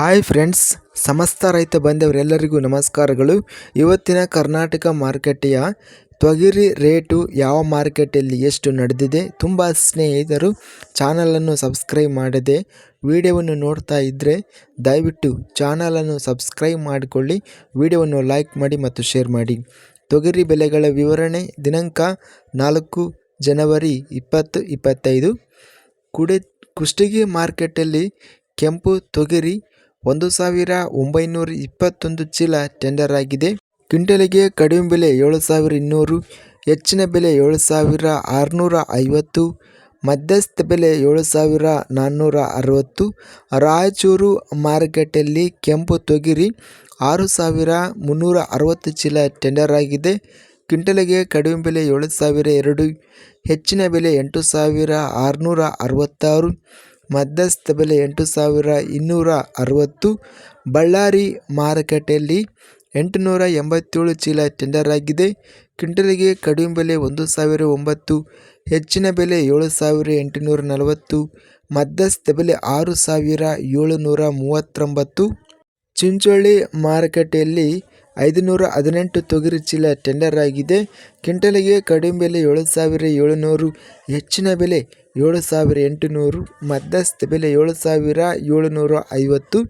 Hi friends ಸಮಸ್ತ ರೈತ ಬಂದವರೆಲ್ಲರಿಗೂ ನಮಸ್ಕಾರಗಳು. ಇವತ್ತಿನ ಕರ್ನಾಟಕ ಮಾರುಕಟ್ಟೆಯ ತೊಗರಿ ರೇಟು ಯಾವ ಮಾರ್ಕೆಟಲ್ಲಿ ಎಷ್ಟು ನಡೆದಿದೆ ತುಂಬ ಸ್ನೇಹಿತರು ಚಾನಲನ್ನು ಸಬ್ಸ್ಕ್ರೈಬ್ ಮಾಡದೆ ವಿಡಿಯೋವನ್ನು ನೋಡ್ತಾ ಇದ್ದರೆ ದಯವಿಟ್ಟು ಚಾನಲನ್ನು ಸಬ್ಸ್ಕ್ರೈಬ್ ಮಾಡಿಕೊಳ್ಳಿ, ವಿಡಿಯೋವನ್ನು ಲೈಕ್ ಮಾಡಿ ಮತ್ತು ಶೇರ್ ಮಾಡಿ. ತೊಗರಿ ಬೆಲೆಗಳ ವಿವರಣೆ, ದಿನಾಂಕ ನಾಲ್ಕು ಜನವರಿ ಇಪ್ಪತ್ತು ಇಪ್ಪತ್ತೈದು. ಕುಡೆ ಕುಷ್ಟಗಿ ಮಾರ್ಕೆಟಲ್ಲಿ ಕೆಂಪು ತೊಗರಿ ಒಂದು ಸಾವಿರ ಒಂಬೈನೂರ ಇಪ್ಪತ್ತೊಂದು ಚೀಲ ಟೆಂಡರ್ ಆಗಿದೆ. ಕ್ವಿಂಟಲಿಗೆ ಕಡಿಮೆ ಬೆಲೆ ಏಳು ಸಾವಿರ ಇನ್ನೂರು, ಹೆಚ್ಚಿನ ಬೆಲೆ ಏಳು ಸಾವಿರ ಆರುನೂರ ಐವತ್ತು ಮಧ್ಯಸ್ಥ ಬೆಲೆ ಏಳು ಸಾವಿರ ನಾನ್ನೂರ ಅರವತ್ತು ರಾಯಚೂರು ಮಾರುಕಟ್ಟೆಯಲ್ಲಿ ಕೆಂಪು ತೊಗರಿ ಆರು ಸಾವಿರ ಮುನ್ನೂರ ಅರವತ್ತು ಚೀಲ ಟೆಂಡರ್ ಆಗಿದೆ. ಕ್ವಿಂಟಲಿಗೆ ಕಡಿಮೆ ಬೆಲೆ ಏಳು ಸಾವಿರ ಎರಡು, ಹೆಚ್ಚಿನ ಬೆಲೆ ಎಂಟು ಸಾವಿರ ಆರುನೂರ ಅರವತ್ತಾರು ಮಧ್ಯಸ್ಥ ಬೆಲೆ ಎಂಟು ಸಾವಿರ ಇನ್ನೂರ ಅರವತ್ತು. ಬಳ್ಳಾರಿ ಮಾರುಕಟ್ಟೆಯಲ್ಲಿ ಎಂಟುನೂರ ಎಂಬತ್ತೇಳು ಚೀಲ ಟೆಂಡರ್ ಆಗಿದೆ. ಕ್ವಿಂಟಲ್ಗೆ ಕಡಿಮೆ ಬೆಲೆ ಒಂದು ಸಾವಿರ ಒಂಬತ್ತು, ಹೆಚ್ಚಿನ ಬೆಲೆ ಏಳು ಸಾವಿರ ಎಂಟುನೂರ ನಲವತ್ತು, ಮಧ್ಯಸ್ಥ ಬೆಲೆ ಆರು ಸಾವಿರ ಏಳುನೂರ ಮೂವತ್ತೊಂಬತ್ತು. ಚಿಂಚೋಳಿ ಮಾರುಕಟ್ಟೆಯಲ್ಲಿ ಐದುನೂರ ಹದಿನೆಂಟು ತೊಗರಿ ಚೀಲ ಟೆಂಡರ್ ಆಗಿದೆ. ಕ್ವಿಂಟಲಿಗೆ ಕಡಿಮೆ ಬೆಲೆ ಏಳು ಸಾವಿರ ಏಳುನೂರು, ಹೆಚ್ಚಿನ ಬೆಲೆ ಏಳು ಸಾವಿರ ಎಂಟುನೂರು, ಮಧ್ಯಸ್ಥ ಬೆಲೆ ಏಳು ಸಾವಿರ ಏಳುನೂರ ಐವತ್ತು.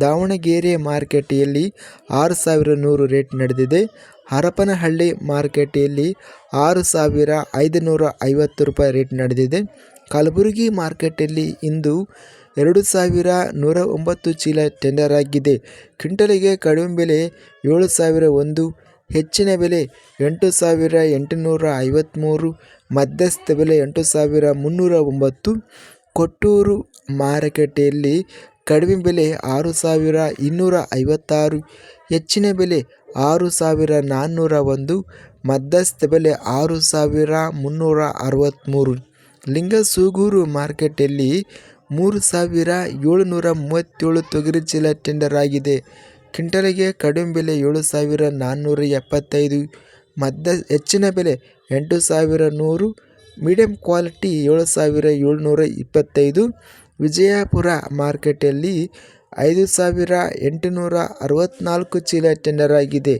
ದಾವಣಗೆರೆ ಮಾರುಕಟ್ಟೆಯಲ್ಲಿ ಆರು ಸಾವಿರ ನೂರು ರೇಟ್ ನಡೆದಿದೆ. ಹರಪನಹಳ್ಳಿ ಮಾರುಕಟ್ಟೆಯಲ್ಲಿ ಆರು ಸಾವಿರ ಐದುನೂರ ಐವತ್ತು ರೂಪಾಯಿ ರೇಟ್ ನಡೆದಿದೆ. ಕಲಬುರಗಿ ಮಾರುಕಟ್ಟೆಯಲ್ಲಿ ಇಂದು ಎರಡು ಸಾವಿರ ನೂರ ಒಂಬತ್ತು ಚೀಲ ಟೆಂಡರ್ ಆಗಿದೆ. ಕ್ವಿಂಟಲಿಗೆ ಕಡಿಮೆ ಬೆಲೆ ಏಳು ಸಾವಿರ ಒಂದು, ಹೆಚ್ಚಿನ ಬೆಲೆ ಎಂಟು ಸಾವಿರ ಎಂಟುನೂರ ಐವತ್ತ್ಮೂರು ಮಧ್ಯಸ್ಥ ಬೆಲೆ ಎಂಟು ಸಾವಿರ ಮುನ್ನೂರ ಒಂಬತ್ತು. ಕೊಟ್ಟೂರು ಮಾರುಕಟ್ಟೆಯಲ್ಲಿ ಕಡಿಮೆ ಬೆಲೆ ಆರು ಸಾವಿರ ಇನ್ನೂರ ಐವತ್ತಾರು, ಹೆಚ್ಚಿನ ಬೆಲೆ ಆರು ಸಾವಿರ ನಾನ್ನೂರ ಒಂದು, ಮಧ್ಯಸ್ಥ ಬೆಲೆ ಆರು ಸಾವಿರ ಮುನ್ನೂರ ಅರವತ್ತ್ಮೂರು ಲಿಂಗಸೂಗೂರು ಮಾರ್ಕೆಟಲ್ಲಿ ಮೂರು ಸಾವಿರ ಏಳುನೂರ ಮೂವತ್ತೇಳು ತೊಗರಿ ಚೀಲ ಟೆಂಡರ್ ಆಗಿದೆ. ಕ್ವಿಂಟಲ್ಗೆ ಕಡಿಮೆ ಬೆಲೆ ಏಳು ಸಾವಿರ ನಾನ್ನೂರ ಎಪ್ಪತ್ತೈದು ಹೆಚ್ಚಿನ ಬೆಲೆ ಎಂಟು ಸಾವಿರ ನೂರು ಮೀಡಿಯಂ ಕ್ವಾಲಿಟಿ ಏಳು ಸಾವಿರ ಏಳ್ನೂರ ಇಪ್ಪತ್ತೈದು, ವಿಜಯಪುರ ಮಾರ್ಕೆಟಲ್ಲಿ ಐದು ಸಾವಿರ ಎಂಟುನೂರ ಅರವತ್ತ್ನಾಲ್ಕು ಚೀಲ ಟೆಂಡರ್ ಆಗಿದೆ.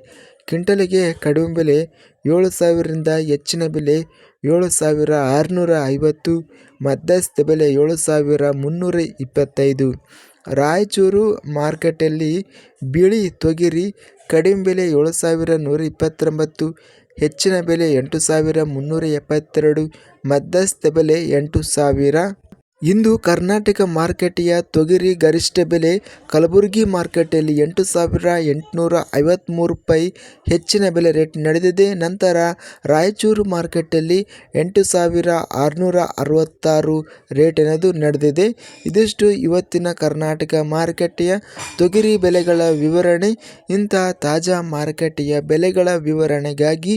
ಕ್ವಿಂಟಲಿಗೆ ಕಡಿಮೆ ಬೆಲೆ ಏಳು ಸಾವಿರದಿಂದ ಹೆಚ್ಚಿನ ಬೆಲೆ ಏಳು ಸಾವಿರ ಆರುನೂರ ಐವತ್ತು, ಮಧ್ಯಸ್ಥ ಬೆಲೆ ಏಳು ಸಾವಿರ ಮುನ್ನೂರ ಇಪ್ಪತ್ತೈದು. ರಾಯಚೂರು ಮಾರ್ಕೆಟಲ್ಲಿ ಬಿಳಿ ತೊಗರಿ ಕಡಿಮೆ ಬೆಲೆ ಏಳು ಸಾವಿರ ನೂರ ಇಪ್ಪತ್ತೊಂಬತ್ತು, ಹೆಚ್ಚಿನ ಬೆಲೆ ಎಂಟು ಸಾವಿರ ಮುನ್ನೂರ ಎಪ್ಪತ್ತೆರಡು, ಮಧ್ಯಸ್ಥ ಬೆಲೆ ಎಂಟು ಸಾವಿರ. ಇಂದು ಕರ್ನಾಟಕ ಮಾರುಕಟ್ಟೆಯ ತೊಗರಿ ಗರಿಷ್ಠ ಬೆಲೆ ಕಲಬುರಗಿ ಮಾರುಕಟ್ಟೆಯಲ್ಲಿ ಎಂಟು ಸಾವಿರ ಎಂಟುನೂರ ಐವತ್ತ್ಮೂರು ರೂಪಾಯಿ ಹೆಚ್ಚಿನ ಬೆಲೆ ರೇಟ್ ನಡೆದಿದೆ. ನಂತರ ರಾಯಚೂರು ಮಾರುಕಟ್ಟೆಯಲ್ಲಿ ಎಂಟು ಸಾವಿರ ಆರುನೂರ ಅರವತ್ತಾರು ರೇಟ್ ಅನ್ನೋದು ನಡೆದಿದೆ. ಇದಿಷ್ಟು ಇವತ್ತಿನ ಕರ್ನಾಟಕ ಮಾರುಕಟ್ಟೆಯ ತೊಗರಿ ಬೆಲೆಗಳ ವಿವರಣೆ. ಇಂತಹ ತಾಜಾ ಮಾರುಕಟ್ಟೆಯ ಬೆಲೆಗಳ ವಿವರಣೆಗಾಗಿ